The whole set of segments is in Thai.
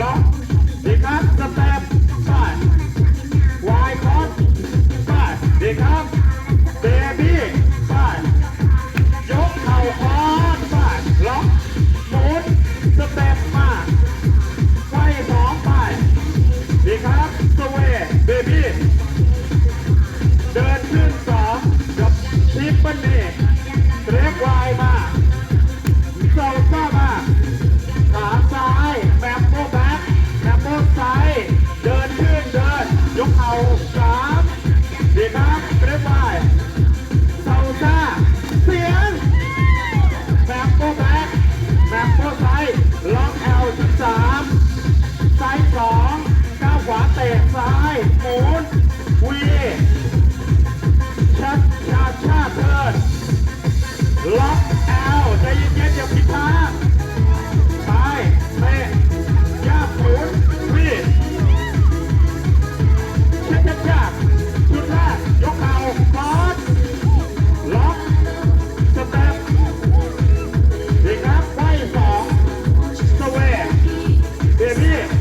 ล็อกดีคับสเต็ปไปวายคอสไปดีคับเบบี้ไปยกเข่าคอสไปล็อกหมุสเต็ปมาไขว้สองไปดีคับสเวเบบี้ Yeah.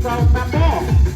from my back.